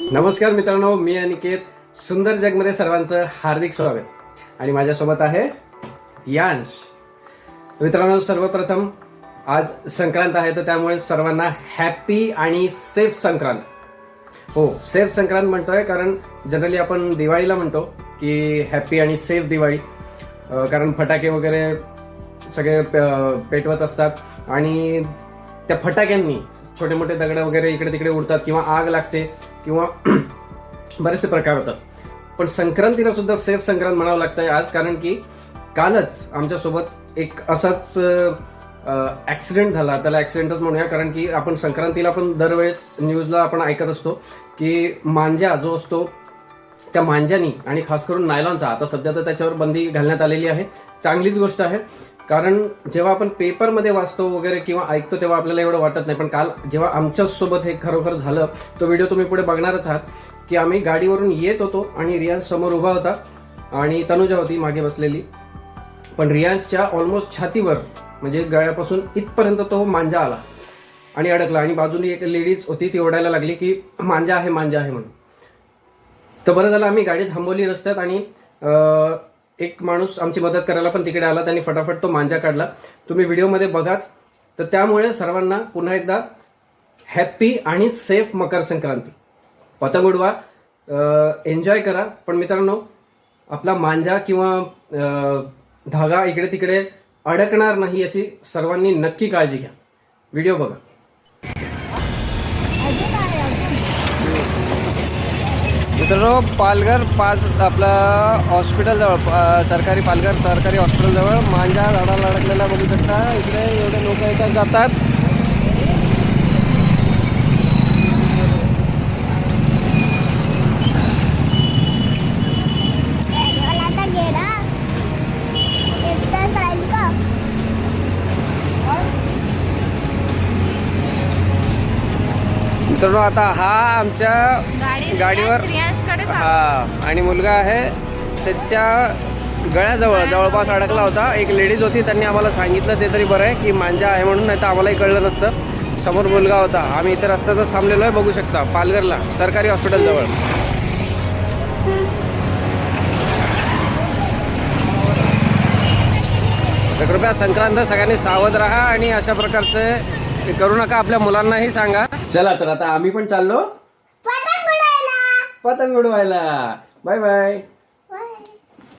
नमस्कार मित्रांनो मी अनिकेत सुंदर जगमध्ये सर्वांचं हार्दिक स्वागत. आणि माझ्यासोबत आहे यांश. मित्रांनो सर्वप्रथम आज संक्रांत आहे तर त्यामुळे सर्वांना हॅपी आणि सेफ संक्रांत. हो सेफ संक्रांत म्हणतोय कारण जनरली आपण दिवाळीला म्हणतो की हॅपी आणि सेफ दिवाळी. कारण फटाके वगैरे सगळे प- पेटवत असतात. आणि त्या फटाक्यांनी छोटे मोठे दगड वगैरे इकडे तिकडे उडतात किंवा आग लागते. किंवा बरेचसे प्रकार होतात. पण संक्रांतीला सुद्धा सेफ संक्रांत म्हणावं लागतंय आज कारण की कालच आमच्यासोबत एक असाच ऍक्सिडेंट झाला. त्याला ऍक्सिडेंटच म्हणूया कारण की आपण संक्रांतीला पण दरवेळेस न्यूजला आपण ऐकत असतो की मांजा जो असतो त्या मांजानी आणि खास करून नायलॉनचा आता सध्या तर त्याच्यावर बंदी घालण्यात आलेली आहे. चांगलीच गोष्ट आहे. कारण जेव्हा आपण पेपरमध्ये वाचतो वगैरे किंवा ऐकतो तेव्हा आपल्याला एवढं वाटत नाही. पण काल जेव्हा आमच्याच सोबत हे खरोखर झालं तो व्हिडिओ तुम्ही पुढे बघणारच आहात की आम्ही गाडीवरून येत होतो आणि रियाज समोर उभा होता आणि तनुजा होती मागे बसलेली. पण रियाजच्या ऑलमोस्ट छातीवर म्हणजे गळ्यापासून इथपर्यंत तो मांजा आला आणि अडकला आणि बाजूने एक लेडीज होती ती ओढायला लागली की मांजा आहे मांजा आहे म्हणून. तर बरं झालं आम्ही गाडी थांबवली रस्त्यात आणि एक माणूस आमची मदत करायला पण तिकडे आला त्यांनी फटाफट तो मांजा काढला. तुम्ही व्हिडिओमध्ये बघाच. तर त्यामुळे सर्वांना पुन्हा एकदा हॅप्पी आणि सेफ मकर संक्रांती. पतंग उडवा एन्जॉय करा. पण मित्रांनो आपला मांजा किंवा धागा इकडे तिकडे अडकणार नाही याची सर्वांनी नक्की काळजी घ्या. व्हिडिओ बघा. मित्रांनो पालघर पाच आपलं हॉस्पिटल जवळ सरकारी पालघर सरकारी हॉस्पिटल जवळ मांजा झाडाला अडकलेला बघू शकता. इकडे एवढे लोक येतात जातात. मित्रांनो आता हा आमच्या गाडीवर हा आणि मुलगा आहे त्याच्या गळ्याजवळ जवळपास अडकला होता. एक लेडीज होती त्यांनी आम्हाला सांगितलं ते तरी बरं आहे की मांजा आहे म्हणून नाही तर आम्हालाही कळलं नसतं. समोर मुलगा होता. आम्ही इथे रस्त्यातच थांबलेलो आहे बघू शकता. पालघरला सरकारी हॉस्पिटल जवळ. तर कृपया संक्रांत सगळ्यांनी सावध राहा आणि अशा प्रकारचे करू नका आपल्या मुलांनाही सांगा. चला तर आता आम्ही पण चाललो. पतंग उडवायला. Bye bye.